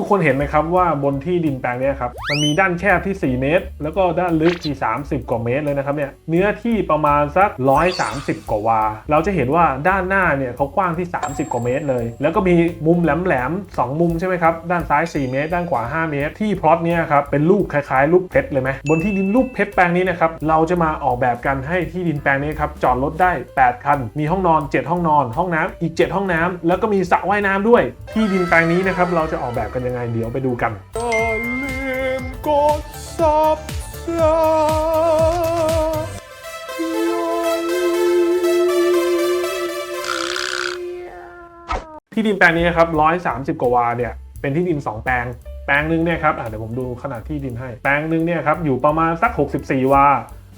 ทุกคนเห็นไหมครับว่าบนที่ดินแปลงนี้ครับมันมีด้านแคบที่ 4 เมตร แล้วก็ด้านลึกที่ 30 กว่าเมตรเลยนะครับเนี่ยเนื้อที่ประมาณสัก 130 กว่าวา เราจะเห็นว่าด้านหน้าเนี่ยเขากว้างที่ 30 กว่าเมตรเลย แล้วก็มีมุมแหลมๆสองมุมใช่ไหมครับด้านซ้าย 4 เมตร ด้านขวา 5 เมตร ที่พลอตเนี่ยครับเป็นรูปคล้ายๆรูปเพชรเลยไหมบนที่ดินรูปเพชรแปลงนี้นะครับเราจะมาออกแบบกันให้ที่ดินแปลงนี้ครับจอดรถได้ 8 คัน มีห้องนอน 7 ห้องนอน ห้องน้ำอีก 7 ห้องน้ำแล้วก็มีสระว่ายน้ำด้วย ที่ดินแปลงนี้นะครับเราจะออกแบบกันยังไงเดี๋ยวไปดูกันอย่าลืมกด subscribe ที่ดินแปลงนี้นะครับ130 กว่าวาเนี่ย เป็นที่ดิน 2 แปลง แปลงหนึงเนี่ยครับอะเดี๋ยวผมดูขนาดที่ดินให้ แปลงหนึงเนี่ยครับอยู่ประมาณสัก 64 วา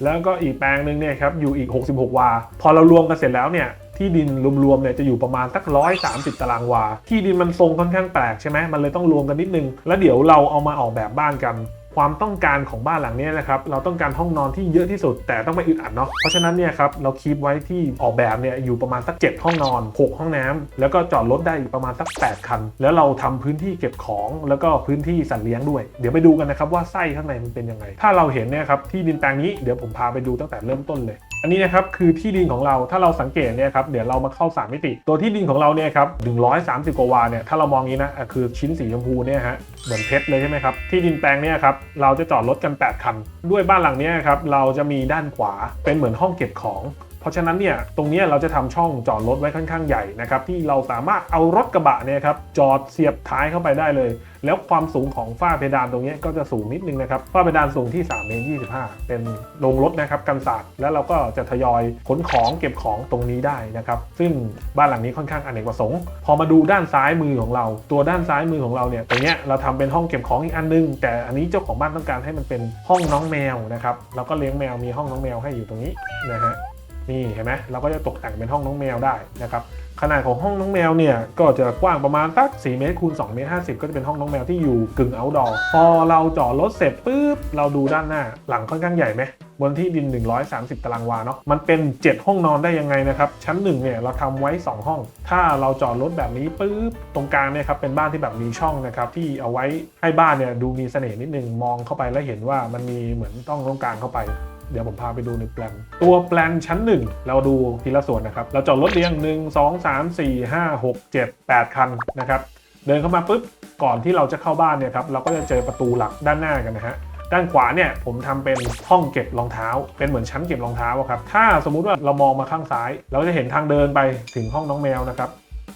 แล้วก็อีกแปลงหนึงเนี่ยครับอยู่อีก 66 วา พอเรารวมกันเสร็จแล้วเนี่ย ที่ดินรวมๆเนี่ยจะอยู่ประมาณสัก130ตารางวา ที่ดินมันทรงค่อนข้างแปลกใช่ไหมมันเลยต้องรวมกันนิดนึง แล้วเดี๋ยวเราเอามาออกแบบบ้านกันความต้องการของบ้านหลังนี้นะครับเราต้องการห้องนอนที่เยอะที่สุด แต่ต้องไม่อึดอัดเนาะเพราะฉะนั้นเนี่ยครับเราคีปไว้ที่ออกแบบเนี่ยอยู่ประมาณสัก 7 ห้องนอน 6 ห้องน้ำแล้วก็จอดรถได้อีกประมาณสัก 8 คัน แล้วเราทำพื้นที่เก็บของแล้วก็พื้นที่สัตว์เลี้ยงด้วย เดี๋ยวไปดูกันนะครับว่าไส้ข้างในมันเป็นยังไง ถ้าเราเห็นเนี่ยครับที่ดินแปลงนี้เดี๋ยวผมพาไปดูตั้งแต่เริ่มต้นเลย อันนี้นะครับคือที่ดินของเราถ้าเราสังเกตเนี่ยครับเดี๋ยวเรามาเข้า 3 มิติ ตัวที่ดินของเราเนี่ยครับ130 กว่าวาเนี่ยถ้าเรามองนี้นะคือชิ้นสีชมพูเนี่ยฮะเหมือนเพชรเลยใช่ไหมครับที่ดินแปลงเนี่ยครับเราจะจอดรถกัน 8 คัน ด้วยบ้านหลังนี้ครับเราจะมีด้านขวาเป็นเหมือนห้องเก็บของ เพราะฉะนั้นเนี่ยตรงนี้เราจะทำช่องจอดรถไว้ค่อนข้างใหญ่นะครับที่เราสามารถเอารถกระบะเนี่ยครับจอดเสียบท้ายเข้าไปได้เลย แล้วความสูงของฝ้าเพดานตรงนี้ก็จะสูงนิดนึงนะครับฝ้าเพดานสูงที่3เมตร25 เป็นโรงรถนะครับกันศาสตร์แล้วเราก็จะทยอยขนของเก็บของตรงนี้ได้นะครับซึ่งบ้านหลังนี้ค่อนข้างอเนกประสงค์ พอมาดูด้านซ้ายมือของเรา ตัวด้านซ้ายมือของเราเนี่ยตรงนี้เราทำเป็นห้องเก็บของอีกอันนึง แต่อันนี้เจ้าของบ้านต้องการให้มันเป็นห้องน้องแมวนะครับเราก็เลี้ยงแมวมีห้องน้องแมวให้อยู่ตรงนี้นะฮะ นี่เห็นไหมเราก็จะตกแต่งเป็นห้องน้องแมวได้นะครับขนาดของห้องน้องแมวเนี่ยก็จะกว้างประมาณสัก4เมตรคูณ2เมตร50 ก็จะเป็นห้องน้องแมวที่อยู่กึ่ง outdoor พอเราจอดรถเสร็จปุ๊บเราดูด้านหน้า หลังค่อนข้างใหญ่ไหมบนที่ดิน 130 ตารางวาเนาะมันเป็น 7 ห้องนอนได้ยังไงนะครับ ชั้น1เนี่ยเราทำไว้ 2 ห้อง ถ้าเราจอดรถแบบนี้ปุ๊บตรงกลางเนี่ยครับเป็นบ้านที่แบบมีช่องนะครับที่เอาไว้ให้บ้านเนี่ยดูมีเสน่ห์นิดนึงมองเข้าไปแล้วเห็นว่ามันมีเหมือนต้องตรงกลางเข้าไป เดี๋ยวผมพาไปดูในแปลนตัวแปลนชั้น 1 เราดูทีละส่วนนะครับ เราจอดรถเรียง 1 2 3 4 5 6 7 8 คันนะครับ เดินเข้ามาปุ๊บ ก่อนที่เราจะเข้าบ้านเนี่ยครับ เราก็จะเจอประตูหลักด้านหน้ากันนะฮะด้านขวาเนี่ยผมทำเป็นห้องเก็บรองเท้า เป็นเหมือนชั้นเก็บรองเท้าครับถ้าสมมุติว่าเรามองมาข้างซ้าย เราจะเห็นทางเดินไปถึงห้องน้องแมวนะครับ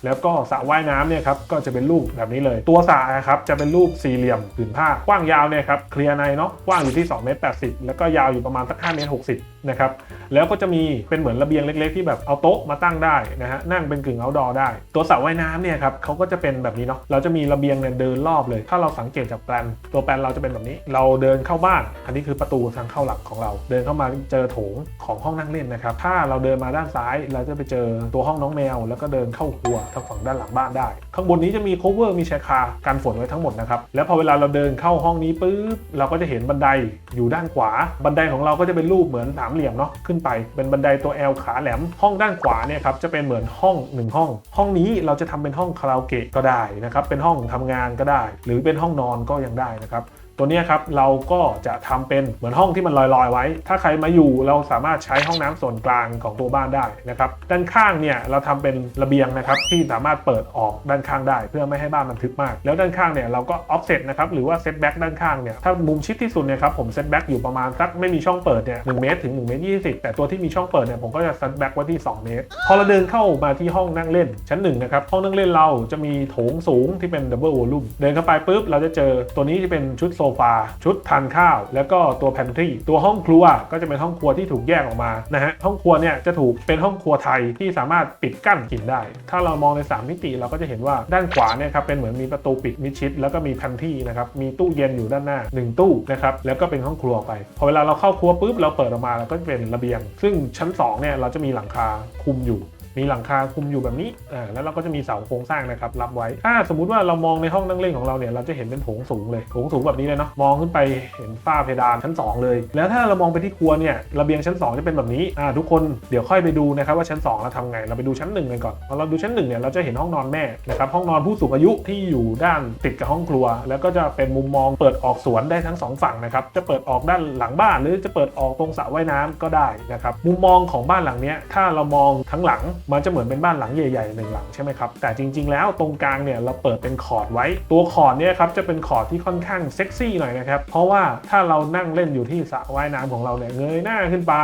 แล้วก็สระว่ายน้ำเนี่ยครับก็จะเป็นรูปแบบนี้เลย ตัวสระนะครับจะเป็นรูปสี่เหลี่ยมผืนผ้ากว้างยาวเนี่ยครับเคลียร์ในเนาะกว้างอยู่ที่2เมตร80 แล้วก็ยาวอยู่ประมาณสัก5เมตร60 นะครับแล้วก็จะมีเป็นเหมือนระเบียงเล็ก ๆ ที่แบบเอาโต๊ะมาตั้งได้นะฮะนั่งเป็นกึ่งเอาดอได้ ตัวสระว่ายน้ำเนี่ยครับเขาก็จะเป็นแบบนี้เนาะเราจะมีระเบียงเนี่ยเดินรอบเลย ถ้าเราสังเกตจากแปลนตัวแปลนเราจะเป็นแบบนี้ เราเดินเข้าบ้าน อันนี้คือประตูทางเข้าหลักของเรา เดินเข้ามาเจอโถงของห้องนั่งเล่นนะครับถ้าเราเดินมาด้านซ้ายเราจะไปเจอตัวห้องน้องแมว แล้วก็เดินเข้าครัวทางฝั่งด้านหลังบ้านได้ ข้างบนนี้จะมี cover มีแชคากันฝนไว้ทั้งหมดนะครับแล้วพอเวลาเราเดินเข้าห้องนี้ปุ๊บเราก็จะเห็นบันไดอยู่ด้านขวาบันไดของเราก็จะเป็นรูปเหมือนสามเหลี่ยมเนาะขึ้นไปเป็นบันไดตัว L ขาแหลม ห้องด้านขวาเนี่ยครับจะเป็นเหมือนห้องหนึ่งห้อง ห้องนี้เราจะทำเป็นห้องคาราโอเกะก็ได้นะครับเป็นห้องทำงานก็ได้ หรือเป็นห้องนอนก็ยังได้นะครับ ตัวนี้ครับเราก็จะทำเป็นเหมือนห้องที่มันลอยๆ ไว้ ถ้าใครมาอยู่เราสามารถใช้ห้องน้ำส่วนกลางของตัวบ้านได้นะครับด้านข้างเนี่ยเราทำเป็นระเบียงนะครับที่สามารถเปิดออกด้านข้างได้ เพื่อไม่ให้บ้านมันทึบมาก แล้วด้านข้างเนี่ยเราก็ออฟเซตนะครับหรือว่าเซตแบ็กด้านข้างเนี่ยถ้ามุมชิดที่สุดเนี่ยครับผมเซตแบ็กอยู่ประมาณสักไม่มีช่องเปิดเนี่ยหเมตรถึง1เมตร20แต่ตัวที่มีช่องเปิดเนี่ยผมก็จะเซตแบ็กไว้ที่ 2 เมตร พอเราเดินเข้ามาที่ห้องนั่งเล่นชั้นหนึ่งนะครับห้องนั่งเล่นเราจะมีโถงสูงที่เป็นดับเบิลวอลลุ่มเดินเข้าไปปุ๊บเราจะเจอตัวนี้จะเป็นชุดโซฟา ชุดทานข้าว แล้วก็ตัวแพนทรีตัวห้องครัวก็จะเป็นห้องครัวที่ถูกแยกออกมานะฮะห้องครัวเนี่ยจะถูกเป็นห้องครัวไทยที่สามารถปิดกั้นกลิ่นได้ ถ้าเรามองใน 3 มิติเราก็จะเห็นว่าด้านขวาเนี่ยครับเป็นเหมือนมีประตูปิดมิดชิด แล้วก็มีแพนทรีนะครับมีตู้เย็นอยู่ด้านหน้า 1 ตู้นะครับแล้วก็เป็นห้องครัวไป พอเวลาเราเข้าครัวปุ๊บเราเปิดออกมาเราก็จะเป็นระเบียง ซึ่งชั้น2เนี่ยเราจะมีหลังคาคุมอยู่ มีหลังคาคุมอยู่แบบนี้อ่าแล้วเราก็จะมีเสาโครงสร้างนะครับรับไว้ถ้าสมมติว่าเรามองในห้องนั่งเล่นของเราเนี่ยเราจะเห็นเป็นโถงสูงเลยโถงสูงแบบนี้เลยเนาะมองขึ้นไปเห็นฝ้าเพดานชั้น 2 เลย แล้วถ้าเรามองไปที่ครัวเนี่ยระเบียงชั้น 2 จะเป็นแบบนี้อ่าทุกคนเดี๋ยวค่อยไปดูนะครับว่าชั้น 2 เราทำไงเราไปดูชั้น1กันก่อนพอเราดูชั้น1เนี่ยเราจะเห็นห้องนอนแม่นะครับห้องนอนผู้สูงอายุที่อยู่ด้านติดกับห้องครัว แล้วก็จะเป็นมุมมองเปิดออกสวนได้ทั้งสองฝั่งนะครับจะเปิดออกด้านหลังบ้าน หรือจะเปิดออกตรงสระว่ายน้ำก็ได้นะครับมุมมองของบ้านหลังนี้ถ้าเรามองทั้งหลังมันจะเหมือนเป็นบ้านหลังใหญ่ๆหนึ่งหลังใช่ไหมครับ แต่จริง ๆ แล้วตรงกลางเนี่ยเราเปิดเป็นคอร์ดไว้ ตัวคอร์ดเนี่ยครับจะเป็นคอร์ดที่ค่อนข้างเซ็กซี่หน่อยนะครับ เพราะว่าถ้าเรานั่งเล่นอยู่ที่สระว่ายน้ำของเราเนี่ยเงยหน้าขึ้นไป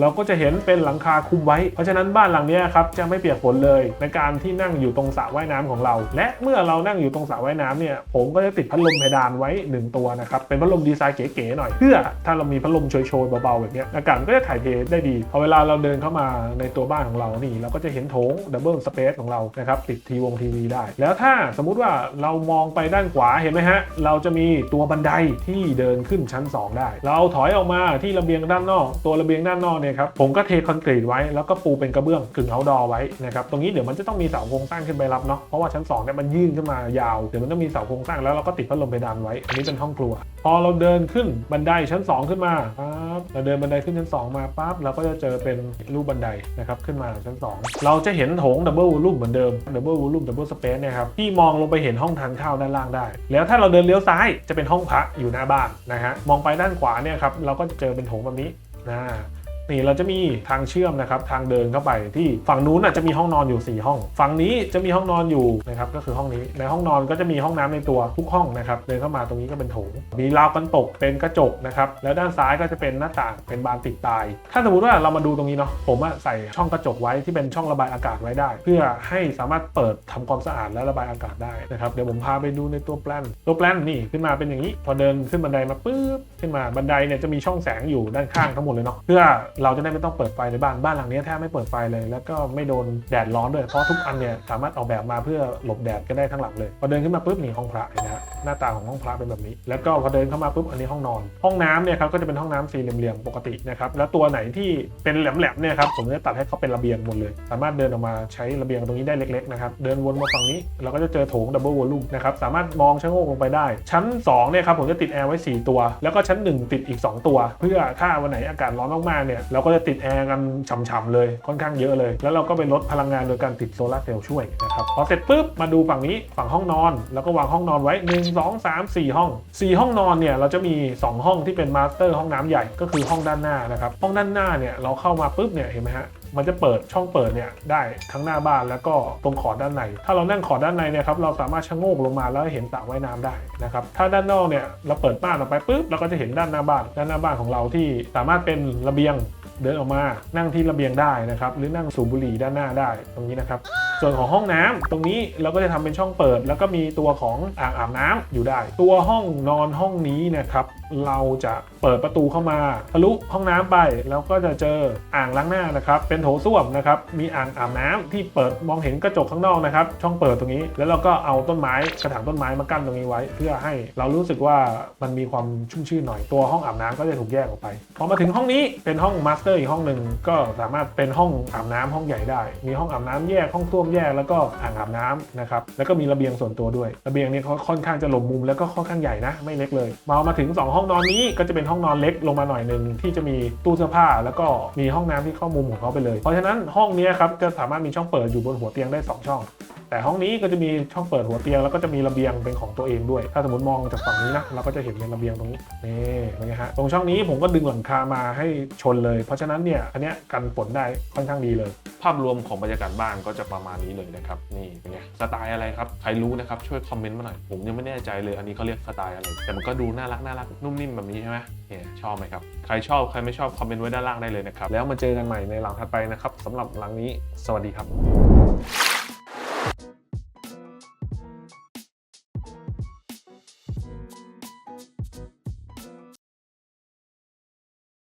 เราก็จะเห็นเป็นหลังคาคุมไว้ เพราะฉะนั้นบ้านหลังนี้ครับจะไม่เปียกฝนเลยในการที่นั่งอยู่ตรงสระว่ายน้ำของเรา และเมื่อเรานั่งอยู่ตรงสระว่ายน้ำเนี่ยผมก็จะติดพัดลมเพดานไว้ 1 ตัวนะครับเป็นพัดลมดีไซน์เก๋ๆหน่อย เพื่อถ้าเรามีพัดลมโชยๆเบาๆแบบนี้อากาศก็จะถ่ายเทได้ดีพอเวลาเราเดินเข้ามาในตัวบ้านของเรานี่เราก็จะเห็นโถงดับเบิลสเปซของเรานะครับติดทีวงทีวีได้ แล้วถ้าสมมุติว่าเรามองไปด้านขวาเห็นไหมฮะเราจะมีตัวบันไดที่เดินขึ้นชั้น 2 ได้ เราถอยออกมาที่ระเบียงด้านนอก ตัวระเบียงด้านนอกเนี่ยครับผมก็เทคอนกรีตไว้แล้วก็ปูเป็นกระเบื้องกึ่งเอาดอไว้นะครับตรงนี้เดี๋ยวมันจะต้องมีเสาโครงสร้างขึ้นไปรับเนาะเพราะว่าชั้น2เนี่ยมันยื่นขึ้นมายาวเดี๋ยวมันต้องมีเสาโครงสร้างแล้วเราก็ติดพัดลมเพดานไว้อันนี้เป็นห้องครัว พอเราเดินขึ้นบันไดชั้น 2 ขึ้นมาปั๊บเราเดินบันไดขึ้นชั้น 2 มาปั๊บเราก็จะเจอเป็นรูปบันไดนะครับขึ้นมาชั้น 2 เราจะเห็นโถงดับเบิลวอลลุ่มเหมือนเดิมดับเบิลวอลลุ่มดับเบิลสเปซนี่ยครับที่มองลงไปเห็นห้องทานข้าวด้านล่างได้ แล้วถ้าเราเดินเลี้ยวซ้ายจะเป็นห้องพระอยู่หน้าบ้านนะฮะมองไปด้านขวาเนี่ยครับเราก็จะเจอเป็นโถงแบบนี้นะ นี่เราจะมีทางเชื่อมนะครับทางเดินเข้าไปที่ฝั่งนู้นน่ะจะมีห้องนอนอยู่ 4 ห้อง ฝั่งนี้จะมีห้องนอนอยู่นะครับก็คือห้องนี้ในห้องนอนก็จะมีห้องน้ำในตัวทุกห้องนะครับเดินเข้ามาตรงนี้ก็เป็นโถง มีราวกันตกเป็นกระจกนะครับแล้วด้านซ้ายก็จะเป็นหน้าต่างเป็นบานติดตาย ถ้าสมมติว่าเรามาดูตรงนี้เนาะผมใส่ช่องกระจกไว้ที่เป็นช่องระบายอากาศไว้ได้ เพื่อให้สามารถเปิดทำความสะอาดและระบายอากาศได้นะครับเดี๋ยวผมพาไปดูในตัวแปลนตัวแปลนนี่ขึ้นมาเป็นอย่างนี้ พอเดินขึ้นบันไดมาปุ๊บขึ้นมาบันไดเนี่ยจะมีช่องแสงอยู่ด้านข้างทั้งหมดเลยเนาะเพื่อเราจะได้ไม่ต้องเปิดไฟในบ้านบ้านหลังนี้แทบไม่เปิดไฟเลย แล้วก็ไม่โดนแดดร้อนด้วยเพราะทุกอันเนี่ยสามารถออกแบบมาเพื่อหลบแดดก็ได้ทั้งหลังเลยพอเดินขึ้นมาปุ๊บนี่ห้องพระนะฮะหน้าตาของห้องพระเป็นแบบนี้ แล้วก็พอเดินเข้ามาปุ๊บอันนี้ห้องนอน ห้องน้ำเนี่ยครับก็จะเป็นห้องน้ำสี่เหลี่ยมๆปกตินะครับแล้วตัวไหนที่เป็นแหลมๆเนี่ยครับผมจะตัดให้เขาเป็นระเบียงหมดเลย สามารถเดินออกมาใช้ระเบียงตรงนี้ได้เล็กๆนะครับเดินวนมาฝั่งนี้เราก็จะเจอโถงดับเบิลวอลลุ่มนะครับสามารถมองชะโงกลงไปได้ ชั้น2เนี่ยครับผมจะติดแอร์ไว้ 4 ตัว แล้วก็ชั้น 1 ติดอีก 2 ตัว เพื่อถ้าวันไหนอากาศร้อนมากๆเนี่ยเราก็จะติดแอร์กันฉ่ำๆเลยค่อนข้างเยอะเลย แล้วเราก็ไปลดพลังงานโดยการติดโซลาร์เซลล์ช่วยนะครับพอเสร็จปุ๊บมาดูฝั่งนี้ฝั่งห้องนอน แล้วก็วางห้องนอนไว้ 1 2 3 4 ห้อง 4 ห้องนอนเนี่ยเราจะมี 2 ห้องที่เป็นมาสเตอร์ห้องน้ำใหญ่ก็คือห้องด้านหน้านะครับห้องด้านหน้าเนี่ยเราเข้ามาปุ๊บเนี่ยเห็นไหมฮะ มันจะเปิดช่องเปิดเนี่ยได้ทั้งหน้าบ้านแล้วก็ตรงขอบด้านใน ถ้าเรานั่งขอบด้านในเนี่ยครับเราสามารถชะโงกลงมาแล้วเห็นสระว่ายน้ำได้นะครับถ้าด้านนอกเนี่ยเราเปิดบ้านออกไปปุ๊บเราก็จะเห็นด้านหน้าบ้านด้านหน้าบ้านของเราที่สามารถเป็นระเบียงเดินออกมานั่งที่ระเบียงได้นะครับหรือนั่งสูบบุหรี่ด้านหน้าได้ตรงนี้นะครับส่วนของห้องน้ำตรงนี้เราก็จะทำเป็นช่องเปิด แล้วก็มีตัวของอ่างอาบน้ำอยู่ได้ ตัวห้องนอนห้องนี้นะครับ เราจะเปิดประตูเข้ามาทะลุห้องน้ำไปแล้วก็จะเจออ่างล้างหน้านะครับ เป็นโถส้วมนะครับ มีอ่างอาบน้ำที่เปิดมองเห็นกระจกข้างนอกนะครับ ช่องเปิดตรงนี้ แล้วเราก็เอาต้นไม้กระถางต้นไม้มากั้นตรงนี้ไว้ เพื่อให้เรารู้สึกว่ามันมีความชุ่มชื่นหน่อยตัวห้องอาบน้ำก็จะถูกแยกออกไปพอมาถึงห้องนี้เป็นห้องมาสเตอร์อีกห้องหนึ่งก็สามารถเป็นห้องอาบน้ำห้องใหญ่ได้ มีห้องอาบน้ำแยกห้องส้วมแยกแล้วก็อ่างอาบน้ำนะครับแล้วก็มีระเบียงส่วนตัวด้วย ระเบียงนี้เขาค่อนข้างจะหลบมุมแล้วก็ค่อนข้างใหญ่นะไม่เล็กเลยมามาถึง 2 ห้ององนอนนี้ก็จะเป็นห้องนอนเล็กลงมาหน่อยหนึ่งที่จะมีตู้เสื้อผ้า แล้วก็มีห้องน้ำที่เข้ามุมของเขาไปเลย เพราะฉะนั้นห้องนี้ครับจะสามารถมีช่องเปิดอยู่บนหัวเตียงได้ 2 ช่อง แต่ห้องนี้ก็จะมีช่องเปิดหัวเตียงแล้วก็จะมีระเบียงเป็นของตัวเองด้วย ถ้าสมมติมองจากฝั่งนี้นะเราก็จะเห็นเป็นระเบียงตรงนี้นี่เป็นไงฮะตรงช่องนี้ผมก็ดึงหลังคามาให้ชนเลย เพราะฉะนั้นเนี่ยอันเนี้ยกันฝนได้ค่อนข้างดีเลย ภาพรวมของบรรยากาศบ้านก็จะประมาณนี้เลยนะครับนี่เป็นไงสไตล์อะไรครับใครรู้นะครับช่วยคอมเมนต์มาหน่อยผมยังไม่แน่ใจเลยอันนี้เขาเรียกสไตล์อะไรแต่มันก็ดูน่ารักน่ารักนุ่มนิ่มแบบนี้ใช่ไหมเนี่ยชอบไหมครับใครชอบใครไม่ชอบคอมเมนต์ไว้ด้านล่างได้เลยนะครับแล้วมาเจอกันใหม่ในหลังถัดไปนะครับสำหรับหลังนี้ สวัสดีครับ